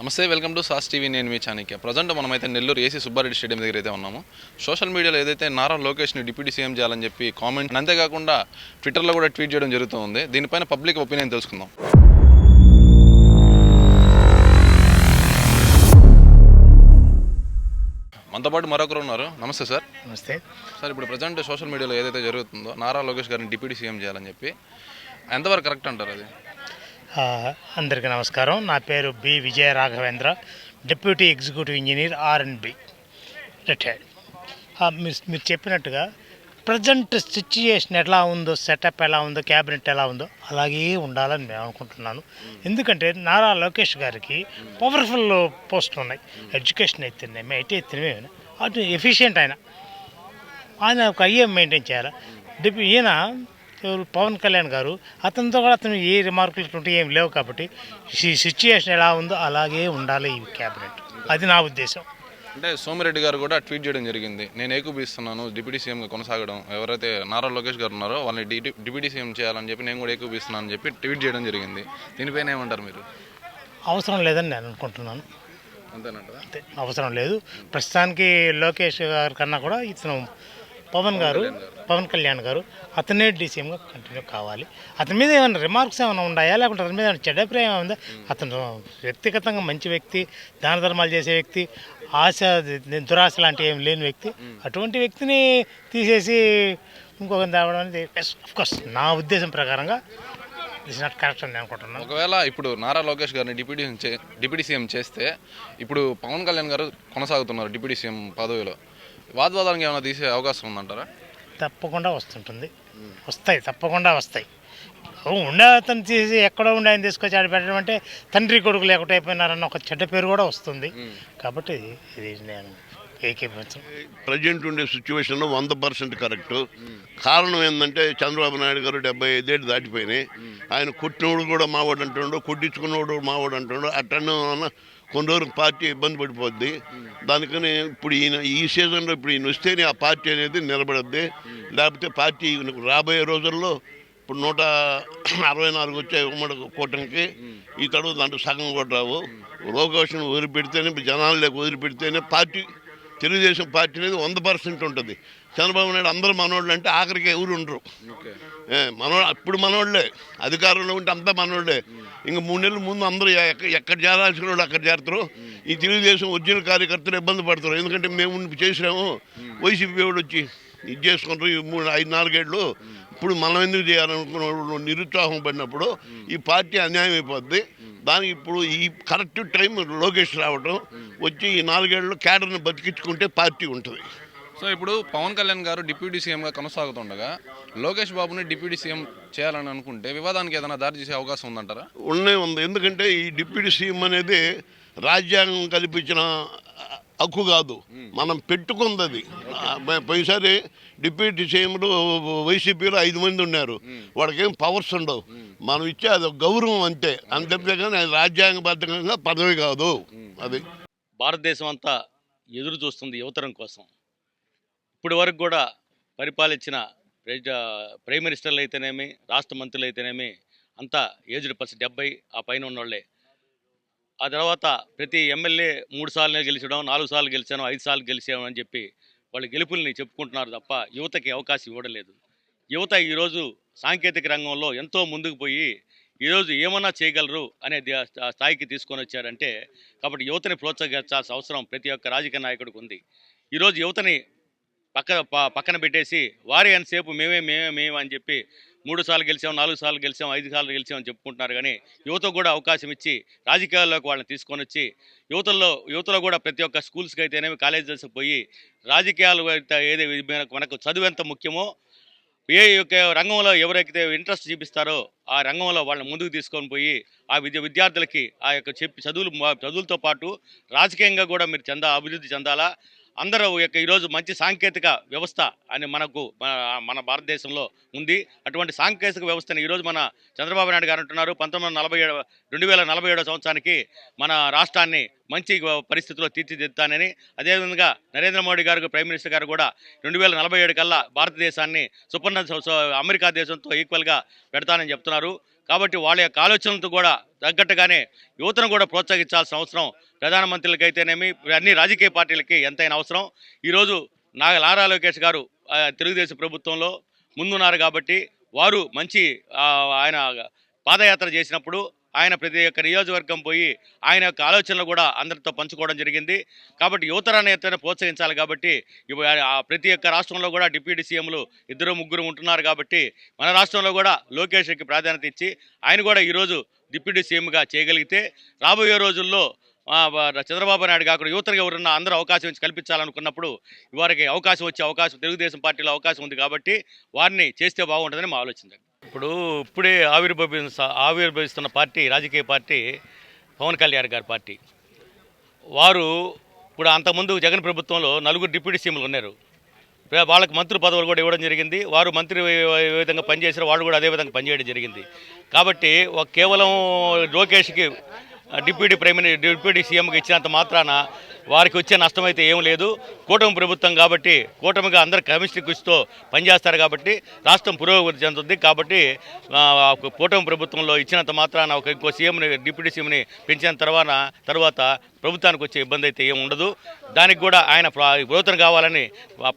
నమస్తే welcome to sauce TV. నేను మీ Chanakya. Present మనమైతే నెల్లూరు ఏసీ సుబ్బారెడ్డి స్టేడియం దగ్గర అయితే ఉన్నాము. సోషల్ మీడియాలో ఏదైతే నారా లోకేష్ని డిప్యూటీ సీఎం చేయాలని చెప్పి కామెంట్ అంతేకాకుండా ట్విట్టర్లో కూడా ట్వీట్ చేయడం జరుగుతుంది. దీనిపైన పబ్లిక్ ఒపీనియన్ తెలుసుకుందాం. మనతో పాటు మరొకరు ఉన్నారు. నమస్తే సార్. నమస్తే. సార్ ఇప్పుడు ప్రజెంట్ సోషల్ మీడియాలో ఏదైతే జరుగుతుందో నారా లోకేష్ గారిని డిప్యూటీ సీఎం చేయాలని చెప్పి ఎంతవరకు కరెక్ట్ అంటారు అది? అందరికీ నమస్కారం. నా పేరు B Vijaya Raghavendra deputy executive engineer R&B retired. మీరు మీరు చెప్పినట్టుగా ప్రజెంట్ సిచ్యుయేషన్ ఎలా ఉందో సెటప్ ఎలా ఉందో క్యాబినెట్ ఎలా ఉందో అలాగే ఉండాలని నేను అనుకుంటున్నాను. ఎందుకంటే నారా లోకేష్ గారికి పవర్ఫుల్ పోస్టులు ఉన్నాయి. ఎడ్యుకేషన్ అయితేనేమి ఐటీ అయితేనేమి అటు ఎఫిషియెంట్ ఆయన. ఆయన ఒక ఐఎం మెయింటైన్ చేయాలి? డిపి ఈయన పవన్ కళ్యాణ్ గారు అతనితో కూడా అతను ఏ రిమార్కులు ఇటువంటి ఏం లేవు కాబట్టి ఈ సిచ్యుయేషన్ ఎలా ఉందో అలాగే ఉండాలి ఈ క్యాబినెట్ అది నా ఉద్దేశం. అంటే సోమిరెడ్డి గారు కూడా ట్వీట్ చేయడం జరిగింది. నేను ఏకూపిస్తున్నాను డిప్యూటీ సీఎంగా కొనసాగడం. ఎవరైతే నారా లోకేష్ గారు ఉన్నారో వాళ్ళని డిప్యూటీ సీఎం చేయాలని చెప్పి నేను కూడా ఏకూపిస్తున్నాను అని చెప్పి ట్వీట్ చేయడం జరిగింది. దీనిపైన ఏమంటారు మీరు? అవసరం లేదని నేను అనుకుంటున్నాను. అంతే అవసరం లేదు. ప్రస్తుతానికి లోకేష్ గారి కన్నా కూడా ఇతను పవన్ గారు పవన్ కళ్యాణ్ గారు. అతనే డీసీఎంగా కంటిన్యూ కావాలి. అతని మీద ఏమైనా రిమార్క్స్ ఏమైనా ఉన్నాయా? లేకుంటే అతని మీద ఏమైనా చెడ్డ అభిప్రాయం ఉందా? అతను వ్యక్తిగతంగా మంచి వ్యక్తి దాన ధర్మాలు చేసే వ్యక్తి ఆశ దురాశ లాంటి ఏం లేని వ్యక్తి. అటువంటి వ్యక్తిని తీసేసి ఇంకొక తేవడం అనేది కోర్స్ నా ఉద్దేశం ప్రకారంగా ఇట్స్ నాట్ కరెక్ట్ అని నేను అనుకుంటున్నాను. ఒకవేళ ఇప్పుడు నారా లోకేష్ గారిని డిప్యూటీ డిప్యూటీ సీఎం చేస్తే ఇప్పుడు పవన్ కళ్యాణ్ గారు కొనసాగుతున్నారు డిప్యూటీ సీఎం పదవిలో. వాదవాదానికి ఏమైనా తీసే అవకాశం ఉందంటారా? తప్పకుండా వస్తుంటుంది. వస్తాయి తప్పకుండా వస్తాయి. ఉండే అతను తీసి ఎక్కడో ఉండే ఆయన తీసుకొచ్చి ఆడ పెట్టడం అంటే తండ్రి కొడుకు లేకుండా అయిపోయినారన్న ఒక చెడ్డ పేరు కూడా వస్తుంది. కాబట్టి ఇది నేను ఏకీభవించను. ప్రజెంట్ ఉండే సిచ్యువేషన్లో వంద పర్సెంట్ కరెక్ట్. కారణం ఏంటంటే చంద్రబాబు నాయుడు గారు డెబ్బై ఐదేళ్ళు దాటిపోయినాయి. ఆయన కొట్టినోడు కూడా మావాడు అంటుండో కొట్టించుకున్నోడు మావాడు అంటుండో అట్టను కొన్ని రోజులు పార్టీ ఇబ్బంది పడిపోద్ది. దానికని ఇప్పుడు ఈయన ఈ సీజన్లో ఇప్పుడు ఈయన వస్తేనే ఆ పార్టీ అనేది నిలబడద్ది. లేకపోతే పార్టీ రాబోయే రోజుల్లో ఇప్పుడు నూట అరవై నాలుగు వచ్చే ఉమ్మడి కూటమికి ఈ తడువు దాంట్లో సగం కూడా రావు. లోకేషన్ వదిలిపెడితేనే జనాలు లేక వదిలిపెడితేనే పార్టీ తెలుగుదేశం పార్టీ అనేది వంద పర్సెంట్ ఉంటుంది. చంద్రబాబు నాయుడు అందరూ మనోళ్ళు అంటే ఆఖరికి ఎవరు ఉండరు. మనో అప్పుడు మనోళ్ళే. అధికారంలో ఉంటే అంతా మనోళ్ళే. ఇంక మూడు నెలల ముందు అందరూ ఎక్క- ఎక్కడ చేరాల్సిన వాళ్ళు అక్కడ చేరుతారు ఈ తెలుగుదేశం ఒరిజినల్ కార్యకర్తలు ఇబ్బంది పడతారు. ఎందుకంటే మేము చేసినాము. వైసీపీ వాడు వచ్చి ఇది చేసుకుంటారు ఈ మూడు ఐదు నాలుగేళ్ళు. ఇప్పుడు మనం ఎందుకు చేయాలనుకున్న వాళ్ళు నిరుత్సాహం పడినప్పుడు ఈ పార్టీ అన్యాయం అయిపోద్ది. దానికి ఇప్పుడు ఈ కరెక్ట్ టైం లోకేష్ రావడం వచ్చి ఈ నాలుగేళ్ళు కేడర్ని బతికించుకుంటే పార్టీ ఉంటుంది. సో ఇప్పుడు పవన్ కళ్యాణ్ గారు డిప్యూటీ సీఎంగా కొనసాగుతుండగా లోకేష్ బాబుని డిప్యూటీ సీఎం చేయాలని అనుకుంటే వివాదానికి ఏదైనా దారి చేసే అవకాశం ఉందంటారా? ఉన్నే ఉంది. ఎందుకంటే ఈ డిప్యూటీ సీఎం అనేది రాజ్యాంగం కల్పించిన హక్కు కాదు. మనం పెట్టుకుంది అది. ఆ, పో- పోయినసారి డిప్యూటీ సీఎంలు వైసీపీలో ఐదు మంది ఉన్నారు. వాడికి ఏం పవర్స్ ఉండవు. మనం ఇచ్చే అది గౌరవం అంతే. అంతే కానీ అది రాజ్యాంగబద్ధంగా పదవి కాదు. అది. భారతదేశం అంతా ఎదురు చూస్తుంది యువతరం కోసం. ఇప్పటి వరకు కూడా పరిపాలించిన ప్రైమ్ మినిస్టర్లు అయితేనేమి రాష్ట్ర మంత్రులు అయితేనేమి అంతా ఏజ్డ్ పర్సన్ డెబ్బై ఆ పైన ఉన్నోళ్ళే. ఆ తర్వాత ప్రతి ఎమ్మెల్యే మూడు సార్లు గెలిచడం నాలుగు సార్లు గెలిచాను ఐదు సార్లు గెలిచాను అని చెప్పి వాళ్ళు గెలుపుల్ని చెప్పుకుంటున్నారు తప్ప యువతకి అవకాశం ఇవ్వడం లేదు. యువత ఈరోజు సాంకేతిక రంగంలో ఎంతో ముందుకు పోయి ఈరోజు ఏమన్నా చేయగలరు అనే స్థాయికి తీసుకొని వచ్చారంటే కాబట్టి యువతని ప్రోత్సహించాల్సిన అవసరం ప్రతి ఒక్క రాజకీయ నాయకుడికి ఉంది. ఈరోజు యువతని పక్క ప- పక్కన పెట్టేసి వారే ఎంతసేపు? మేమే మేమే మేము అని చెప్పి మూడు సార్లు గెలిచాం నాలుగు సార్లు గెలిచాం ఐదు సార్లు గెలిచామని చెప్పుకుంటున్నారు. కానీ యువతకు కూడా అవకాశం ఇచ్చి రాజకీయాల్లోకి వాళ్ళని తీసుకొని వచ్చి యువతల్లో యువతలో కూడా ప్రతి ఒక్క స్కూల్స్కి అయితేనేమి కాలేజెస్కి పోయి రాజకీయాలు అయితే ఏది మనకు- మనకు చదువు ఎంత ముఖ్యమో ఏ యొక్క రంగంలో ఎవరైతే ఇంట్రెస్ట్ చూపిస్తారో ఆ రంగంలో వాళ్ళని ముందుకు తీసుకొని పోయి ఆ విద్య విద్యార్థులకి ఆ యొక్క చెప్పి చదువులు చదువులతో పాటు రాజకీయంగా కూడా మీరు చెందా అభివృద్ధి చెందాలా? అందరూ యొక్క ఈరోజు మంచి సాంకేతిక వ్యవస్థ అని మనకు మన- మన భారతదేశంలో ఉంది. అటువంటి సాంకేతిక వ్యవస్థని ఈరోజు మన చంద్రబాబు నాయుడు గారు అంటున్నారు. పంతొమ్మిది వందల నలభై ఏడు రెండు వేల నలభై ఏడో సంవత్సరానికి మన రాష్ట్రాన్ని మంచి పరిస్థితిలో తీర్చిదిద్దుతానని అదేవిధంగా నరేంద్ర మోడీ గారు ప్రైమ్ మినిస్టర్ గారు కూడా రెండు వేల నలభై ఏడు కల్లా భారతదేశాన్ని సుపర్ణ అమెరికా దేశంతో ఈక్వల్గా పెడతానని చెప్తున్నారు. కాబట్టి వాళ్ళ యొక్క ఆలోచనలతో కూడా తగ్గట్టుగానే యువతను కూడా ప్రోత్సహించాల్సిన అవసరం ప్రధానమంత్రులకైతేనేమి అన్ని రాజకీయ పార్టీలకి ఎంతైనా అవసరం. ఈరోజు నాగ నారా లోకేష్ గారు తెలుగుదేశం ప్రభుత్వంలో ముందున్నారు కాబట్టి వారు మంచి ఆయన పాదయాత్ర చేసినప్పుడు ఆయన ప్రతి ఒక్క నియోజకవర్గం పోయి ఆయన యొక్క ఆలోచనలు కూడా అందరితో పంచుకోవడం జరిగింది. కాబట్టి యువతరాన్ని ఎత్తైనా ప్రోత్సహించాలి కాబట్టి ప్రతి ఒక్క రాష్ట్రంలో కూడా డిప్యూటీ సీఎంలు ఇద్దరు ముగ్గురు ఉంటున్నారు కాబట్టి మన రాష్ట్రంలో కూడా లోకేష్కి ప్రాధాన్యత ఇచ్చి ఆయన కూడా ఈరోజు డిప్యూటీ సీఎంగా చేయగలిగితే రాబోయే రోజుల్లో చంద్రబాబు నాయుడు కాకుండా యువతకు ఎవరున్నా అందరూ అవకాశం ఇచ్చి కల్పించాలనుకున్నప్పుడు వారికి అవకాశం వచ్చే అవకాశం తెలుగుదేశం పార్టీలో అవకాశం ఉంది కాబట్టి వారిని చేస్తే బాగుంటుందని మా ఆలోచన. ఇప్పుడు ఇప్పుడే ఆవిర్భవి ఆవిర్భవిస్తున్న పార్టీ రాజకీయ పార్టీ పవన్ కళ్యాణ్ గారి పార్టీ. వారు ఇప్పుడు అంతకుముందు జగన్ ప్రభుత్వంలో నలుగురు డిప్యూటీ సీఎంలు ఉన్నారు. వాళ్ళకి మంత్రి పదవులు కూడా ఇవ్వడం జరిగింది. వారు మంత్రి ఏ విధంగా పనిచేసారో వాళ్ళు కూడా అదే విధంగా పనిచేయడం జరిగింది. కాబట్టి కేవలం లోకేష్కి డిప్యూటీ ప్రైమ్ డిప్యూటీ సీఎంకి ఇచ్చినంత మాత్రాన వారికి వచ్చే నష్టం అయితే ఏం లేదు. కూటమి ప్రభుత్వం కాబట్టి కూటమిగా అందరు కమిషన్ కృషితో పనిచేస్తారు కాబట్టి రాష్ట్రం పురోగతి చెందుతుంది కాబట్టి కూటమి ప్రభుత్వంలో ఇచ్చినంత మాత్రాన ఒక ఇంకో సీఎంని డిప్యూటీ సీఎంని పెంచిన తర్వాత తర్వాత ప్రభుత్వానికి వచ్చే ఇబ్బంది అయితే ఏం ఉండదు. దానికి కూడా ఆయన ప్రభుత్వం కావాలని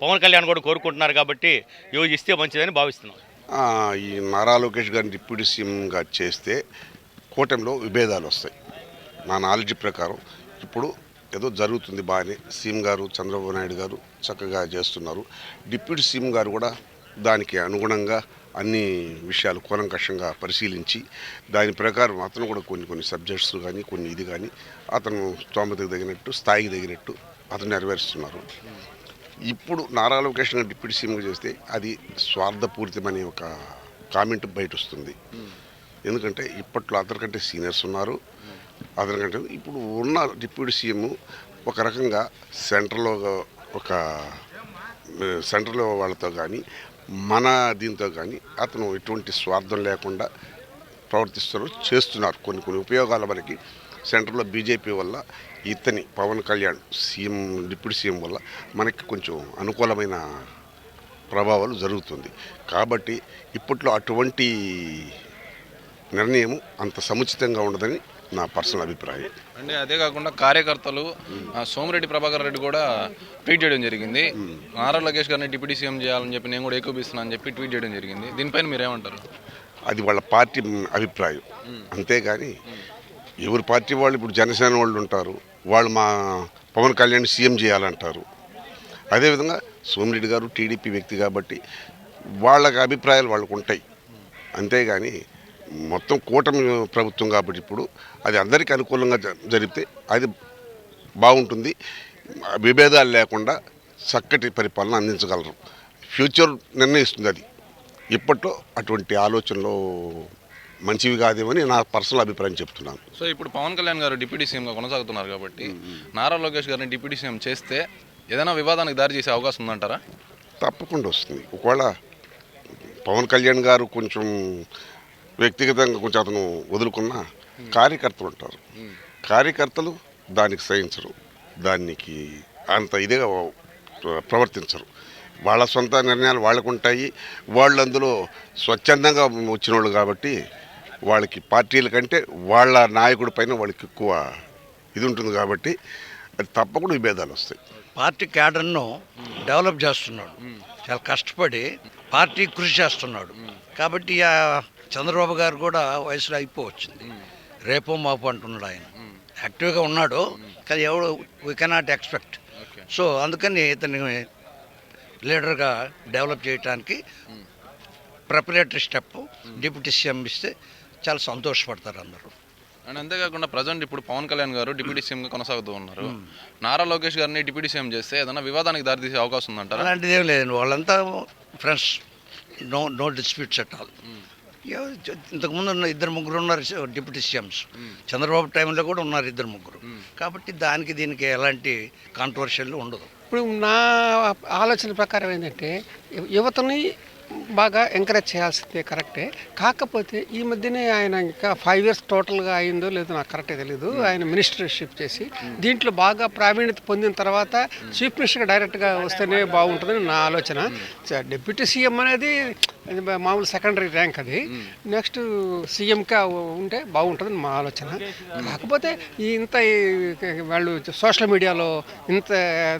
పవన్ కళ్యాణ్ కూడా కోరుకుంటున్నారు కాబట్టి ఇవి ఇస్తే మంచిదని భావిస్తున్నాం. ఈ నారా లోకేష్ గారిని డిప్యూటీ సీఎంగా చేస్తే కూటమిలో విభేదాలు వస్తాయి. నా నాలెడ్జ్ ప్రకారం ఇప్పుడు ఏదో జరుగుతుంది బాగానే. సీఎం గారు చంద్రబాబు నాయుడు గారు చక్కగా చేస్తున్నారు. డిప్యూటీ సీఎం గారు కూడా దానికి అనుగుణంగా అన్ని విషయాలు కూలంకషంగా పరిశీలించి దాని ప్రకారం అతను కూడా కొన్ని కొన్ని సబ్జెక్ట్స్ కానీ కొన్ని ఇది కానీ అతను స్తోమతకు తగినట్టు స్థాయికి తగినట్టు అతను నెరవేరుస్తున్నారు. ఇప్పుడు నారా లోకేష్ గారు డిప్యూటీ సీఎంగా చేస్తే అది స్వార్థపూరితమనే ఒక కామెంట్ బయట వస్తుంది ఎందుకంటే ఇప్పట్లో అతనికంటే సీనియర్స్ ఉన్నారు. అతనికంటే ఇప్పుడు ఉన్న డిప్యూటీ సీఎం ఒక రకంగా సెంటర్లో ఒక సెంటర్లో వాళ్ళతో కానీ మన దీంతో కానీ అతను ఎటువంటి స్వార్థం లేకుండా ప్రవర్తిస్తున్నారు చేస్తున్నారు. కొన్ని కొన్ని ఉపయోగాల మనకి సెంటర్లో బీజేపీ వల్ల ఇతని Pawan Kalyan CM deputy CM వల్ల మనకి కొంచెం అనుకూలమైన ప్రభావాలు జరుగుతుంది. కాబట్టి ఇప్పట్లో అటువంటి నిర్ణయం అంత సముచితంగా ఉండదని నా పర్సనల్ అభిప్రాయం. అంటే అదే కాకుండా కార్యకర్తలు సోమిరెడ్డి ప్రభాకర్ రెడ్డి కూడా ట్వీట్ చేయడం జరిగింది. నారా లోకేష్ గారిని డిప్యూటీ సీఎం చేయాలని చెప్పి నేను కూడా ఏకోపిస్తున్నాను అని చెప్పి ట్వీట్ చేయడం జరిగింది. దీనిపైన మీరేమంటారు? అది వాళ్ళ పార్టీ అభిప్రాయం. అంతేగాని ఎవరి పార్టీ వాళ్ళు ఇప్పుడు జనసేన వాళ్ళు ఉంటారు వాళ్ళు మా పవన్ కళ్యాణ్ సీఎం చేయాలంటారు. అదేవిధంగా సోమిరెడ్డి గారు టీడీపీ వ్యక్తి కాబట్టి వాళ్ళకి అభిప్రాయాలు వాళ్ళకు ఉంటాయి. అంతేగాని మొత్తం కూటమి ప్రభుత్వం కాబట్టి ఇప్పుడు అది అందరికీ అనుకూలంగా జరిగితే అది బాగుంటుంది. విభేదాలు లేకుండా చక్కటి పరిపాలన అందించగలరు. ఫ్యూచర్ నిర్ణయిస్తుంది అది. ఇప్పట్లో అటువంటి ఆలోచనలు మంచివి కాదేమని నా పర్సనల్ అభిప్రాయం చెప్తున్నాను. సో ఇప్పుడు పవన్ కళ్యాణ్ గారు డిప్యూటీ సీఎంగా కొనసాగుతున్నారు కాబట్టి నారా లోకేష్ గారిని డిప్యూటీ సీఎం చేస్తే ఏదైనా వివాదానికి దారి చేసే అవకాశం ఉందంటారా? తప్పకుండా వస్తుంది. ఒకవేళ పవన్ కళ్యాణ్ గారు కొంచెం వ్యక్తిగతంగా కొంచెం అతను వదులుకున్న కార్యకర్తలు ఉంటారు కార్యకర్తలు దానికి సహించరు. దానికి అంత ఇదిగా ప్రవర్తించరు. వాళ్ళ సొంత నిర్ణయాలు వాళ్ళకు ఉంటాయి వాళ్ళు అందులో స్వచ్ఛందంగా వచ్చిన వాళ్ళు కాబట్టి వాళ్ళకి పార్టీల కంటే వాళ్ళ నాయకుడి పైన వాళ్ళకి ఎక్కువ ఇది ఉంటుంది కాబట్టి అది తప్పకుండా విభేదాలు వస్తాయి పార్టీ క్యాడర్ను డెవలప్ చేస్తున్నాడు. చాలా కష్టపడి పార్టీ కృషి చేస్తున్నాడు. కాబట్టి ఆ చంద్రబాబు గారు కూడా వయసులో అయిపోవచ్చింది. రేపో మాపు అంటున్నాడు ఆయన. యాక్టివ్గా ఉన్నాడు కానీ ఎవడు వీ కెనాట్ ఎక్స్పెక్ట్ సో అందుకని ఇతని లీడర్గా డెవలప్ చేయడానికి ప్రిపరేటరీ స్టెప్ డిప్యూటీ సీఎం ఇస్తే చాలా సంతోషపడతారు అందరూ. అండ్ అంతేకాకుండా ప్రజెంట్ ఇప్పుడు పవన్ కళ్యాణ్ గారు డిప్యూటీ సీఎంగా కొనసాగుతూ ఉన్నారు. నారా లోకేష్ గారిని డిప్యూటీ సీఎం చేస్తే ఏదైనా వివాదానికి దారి తీసే అవకాశం ఉందంటారా? అలాంటిది ఏం లేదండి వాళ్ళంతా friends no no disputes at all ఇంతకుముందు ఉన్న ఇద్దరు ముగ్గురు ఉన్నారు డిప్యూటీ సీఎంస్. చంద్రబాబు టైంలో కూడా ఉన్నారు ఇద్దరు ముగ్గురు. కాబట్టి దానికి దీనికి ఎలాంటి కాంట్రవర్షియల్ ఉండదు. ఇప్పుడు నా ఆలోచన ప్రకారం ఏంటంటే యువతని బాగా ఎంకరేజ్ చేయాల్సిందే కరెక్టే కాకపోతే ఈ మధ్యనే ఆయన ఇంకా ఫైవ్ ఇయర్స్ టోటల్గా అయిందో లేదో నాకు కరెక్టే తెలీదు. ఆయన మినిస్టర్షిప్ చేసి దీంట్లో బాగా ప్రావీణ్యత పొందిన తర్వాత చీఫ్ మినిస్టర్గా డైరెక్ట్గా వస్తేనే బాగుంటుందని నా ఆలోచన. డిప్యూటీ సీఎం అనేది మామూలు సెకండరీ ర్యాంక్ అది. నెక్స్ట్ సీఎంగా ఉంటే బాగుంటుందని మా ఆలోచన. కాకపోతే ఈ ఇంత వాళ్ళు సోషల్ మీడియాలో ఇంత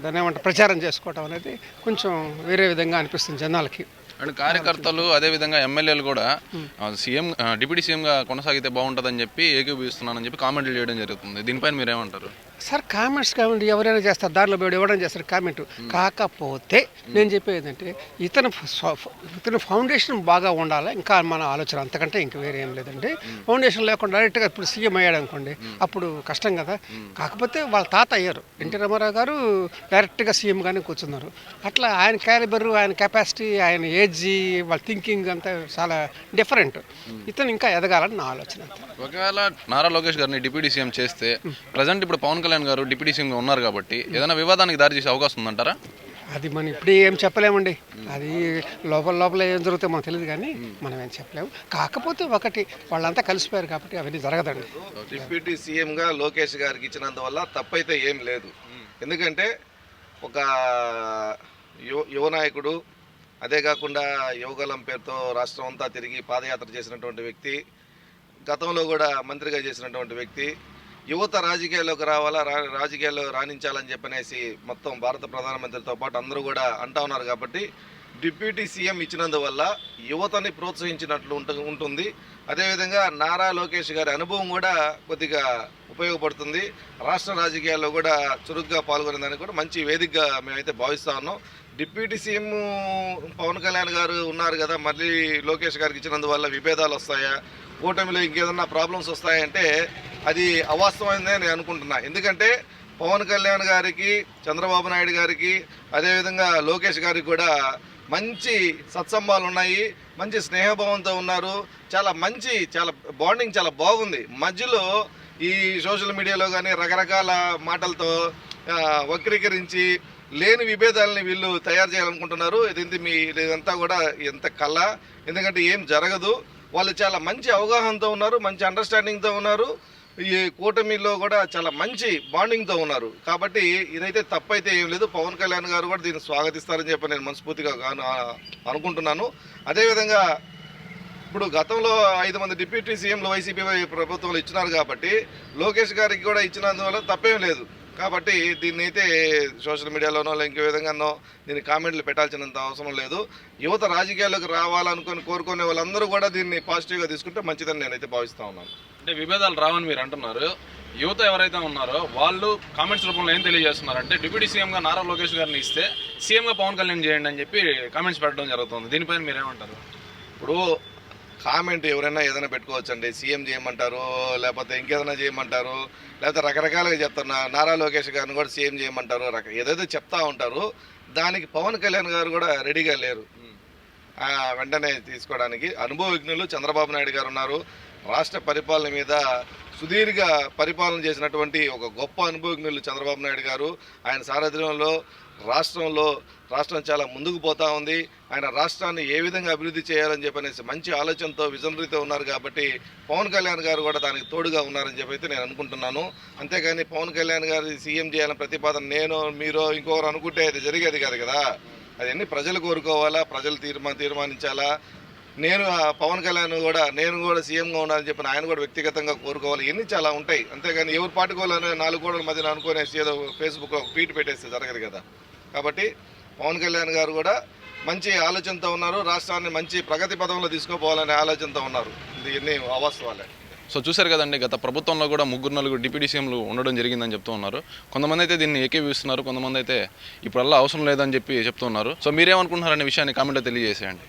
దాన్ని ఏమంటారు ప్రచారం చేసుకోవటం అనేది కొంచెం వేరే విధంగా అనిపిస్తుంది జనాలకి. అండ్ కార్యకర్తలు అదేవిధంగా ఎమ్మెల్యేలు కూడా ఆ, సీఎం డిప్యూటీ సీఎంగా కొనసాగితే బాగుంటుందని చెప్పి ఏకీభవిస్తున్నానని చెప్పి కామెంట్లు చేయడం జరుగుతుంది. దీనిపైన మీరేమంటారు? సార్ కామెంట్స్ కామెంట్ ఎవరైనా చేస్తారు దారిలో పోయి ఇవ్వడం చేస్తారు కామెంట్. కాకపోతే నేను చెప్పేది ఏంటంటే ఇతను ఇతను ఫౌండేషన్ బాగా ఉండాలి ఇంకా మన ఆలోచన అంతకంటే ఇంక వేరే ఏం లేదండి. ఫౌండేషన్ లేకుండా డైరెక్ట్గా ఇప్పుడు సీఎం అయ్యాడు అనుకోండి అప్పుడు కష్టం కదా. కాకపోతే వాళ్ళ తాత అయ్యారు. ఎన్టీ రామారావు గారు డైరెక్ట్గా సీఎంగానే కూర్చున్నారు. అట్లా ఆయన క్యాలిబర్ ఆయన కెపాసిటీ ఆయన ఏజ్ వాళ్ళ థింకింగ్ అంతా చాలా డిఫరెంట్. ఇతను ఇంకా ఎదగాలని నా ఆలోచన ఒకవేళ నారా లోకేష్ గారిని డిప్యూటీ సీఎం చేస్తే ప్రజెంట్ ఇప్పుడు పవన్ కళ్యాణ్ గారు డిప్యూటీ సీఎంగా ఉన్నారు కాబట్టి ఏదైనా వివాదానికి దారి చేసే అవకాశం ఉందంటారా? అది మనం ఇప్పుడు ఏం చెప్పలేమండి. అది లోపల లోపల ఏం జరుగుతుందో మనకు తెలియదు కానీ మనం ఏం చెప్పలేము. కాకపోతే ఒకటి వాళ్ళంతా కలిసిపోయారు కాబట్టి అవన్నీ జరగదండి. డిప్యూటీ సీఎంగా లోకేష్ గారికి ఇచ్చినందువల్ల తప్పైతే ఏం లేదు. ఎందుకంటే ఒక యువ యువ నాయకుడు అదే కాకుండా యువగలం పేరుతో రాష్ట్రం అంతా తిరిగి పాదయాత్ర చేసినటువంటి వ్యక్తి గతంలో కూడా మంత్రిగా చేసినటువంటి వ్యక్తి యువత రాజకీయాల్లోకి రావాలా రా- రాజకీయాల్లో రాణించాలని చెప్పనేసి మొత్తం భారత ప్రధానమంత్రితో పాటు అందరూ కూడా అంటా ఉన్నారు కాబట్టి డిప్యూటీ సీఎం ఇచ్చినందువల్ల యువతని ప్రోత్సహించినట్లు ఉంటు ఉంటుంది. అదేవిధంగా నారా లోకేష్ గారి అనుభవం కూడా కొద్దిగా ఉపయోగపడుతుంది. రాష్ట్ర రాజకీయాల్లో కూడా చురుగ్గా పాల్గొనేదానికి కూడా మంచి వేదికగా మేమైతే భావిస్తా ఉన్నాం. డిప్యూటీ సీఎం పవన్ కళ్యాణ్ గారు ఉన్నారు కదా మళ్ళీ లోకేష్ గారికి ఇచ్చినందువల్ల విభేదాలు వస్తాయా? కూటమిలో ఇంకేదన్నా ప్రాబ్లమ్స్ వస్తాయంటే అది అవాస్తవమైందే నేను అనుకుంటున్నా. ఎందుకంటే పవన్ కళ్యాణ్ గారికి చంద్రబాబు నాయుడు గారికి అదేవిధంగా లోకేష్ గారికి కూడా మంచి సత్సంబాలు ఉన్నాయి మంచి స్నేహభావంతో ఉన్నారు చాలా మంచి చాలా బాండింగ్ చాలా బాగుంది. మధ్యలో ఈ సోషల్ మీడియాలో కానీ రకరకాల మాటలతో వక్రీకరించి లేని విభేదాలని వీళ్ళు తయారు చేయాలనుకుంటున్నారు. ఇది మీ ఇదంతా కూడా ఎంత కళ. ఎందుకంటే ఏం జరగదు. వాళ్ళు చాలా మంచి అవగాహనతో ఉన్నారు మంచి అండర్స్టాండింగ్తో ఉన్నారు. ఈ కూటమిలో కూడా చాలా మంచి బాండింగ్తో ఉన్నారు. కాబట్టి ఇదైతే తప్పైతే ఏం లేదు. పవన్ కళ్యాణ్ గారు కూడా దీన్ని స్వాగతిస్తారని చెప్పి నేను మనస్ఫూర్తిగా అనుకుంటున్నాను. అదేవిధంగా ఇప్పుడు గతంలో ఐదు మంది డిప్యూటీ సీఎంలు వైసీపీ ప్రభుత్వంలో ఇచ్చినారు కాబట్టి లోకేష్ గారికి కూడా ఇచ్చినందువల్ల తప్పేం లేదు. కాబట్టి దీన్ని అయితే సోషల్ మీడియాలోనో ఇంకో విధంగానో దీన్ని కామెంట్లు పెట్టాల్సినంత అవసరం లేదు. యువత రాజకీయాల్లోకి రావాలనుకొని కోరుకునే వాళ్ళందరూ కూడా దీన్ని పాజిటివ్గా తీసుకుంటే మంచిదని నేనైతే భావిస్తా ఉన్నాను. అంటే విభేదాలు రావని మీరు అంటున్నారు. యువత ఎవరైతే ఉన్నారో వాళ్ళు కామెంట్స్ రూపంలో ఏం తెలియజేస్తున్నారంటే డిప్యూటీ సీఎంగా నారా లోకేష్ గారిని ఇస్తే సీఎంగా పవన్ కళ్యాణ్ చేయండి అని చెప్పి కామెంట్స్ పెట్టడం జరుగుతుంది. దీనిపైన మీరేమంటారు? ఇప్పుడు కామెంట్ ఎవరైనా ఏదైనా పెట్టుకోవచ్చండి. సీఎం చేయమంటారు లేకపోతే ఇంకేదైనా చేయమంటారు లేకపోతే రకరకాలుగా చెప్తారు నారా లోకేష్ గారిని కూడా సీఎం చేయమంటారు రక ఏదైతే చెప్తా ఉంటారు. దానికి పవన్ కళ్యాణ్ గారు కూడా రెడీగా లేరు. వెంటనే తీసుకోవడానికి. అనుభవజ్ఞులు చంద్రబాబు నాయుడు గారు ఉన్నారు. రాష్ట్ర పరిపాలన మీద సుదీర్ఘ పరిపాలన చేసినటువంటి ఒక గొప్ప అనుభవజ్ఞులు చంద్రబాబు నాయుడు గారు. ఆయన సారథ్యంలో రాష్ట్రంలో రాష్ట్రం చాలా ముందుకు పోతా ఉంది. ఆయన రాష్ట్రాన్ని ఏ విధంగా అభివృద్ధి చేయాలని చెప్పనేసి మంచి ఆలోచనతో విజనరీతో ఉన్నారు కాబట్టి పవన్ కళ్యాణ్ గారు కూడా దానికి తోడుగా ఉన్నారని చెప్పి అయితే నేను అనుకుంటున్నాను. అంతేగాని పవన్ కళ్యాణ్ గారి సీఎం చేయాలని ప్రతిపాదన నేను మీరు ఇంకొకరు అనుకుంటే అది జరిగేది కాదు కదా. అవన్నీ ప్రజలు కోరుకోవాలా? ప్రజలు తీర్మా తీర్మానించాలా? నేను ఆ పవన్ కళ్యాణ్ కూడా నేను కూడా సీఎంగా ఉండాలని చెప్పిన ఆయన కూడా వ్యక్తిగతంగా కోరుకోవాలి. ఇవన్నీ చాలా ఉంటాయి. అంతేగాని ఎవరు పాటుకోవాలని నాలుగు కోడల మధ్యన అనుకునేసి ఏదో ఫేస్బుక్లో ట్వీట్ పెట్టేస్తే జరగదు కదా. కాబట్టి పవన్ కళ్యాణ్ గారు కూడా మంచి ఆలోచనతో ఉన్నారు. రాష్ట్రాన్ని మంచి ప్రగతి పదంలో తీసుకుపోవాలనే ఆలోచనతో ఉన్నారు. ఇది ఎన్ని అవాస్తవాలే. సో చూశారు కదండి గత ప్రభుత్వంలో కూడా ముగ్గురు నలుగురు డిప్యూటీ సీఎంలు ఉండడం జరిగిందని చెప్తూ ఉన్నారు. కొంతమంది అయితే దీన్ని ఏకీవిస్తున్నారు కొంతమంది అయితే ఇప్పుడల్లా అవసరం లేదని చెప్పి చెప్తున్నారు సో మీరేమనుకుంటున్నారనే విషయాన్ని కామెంట్లో తెలియజేసేయండి.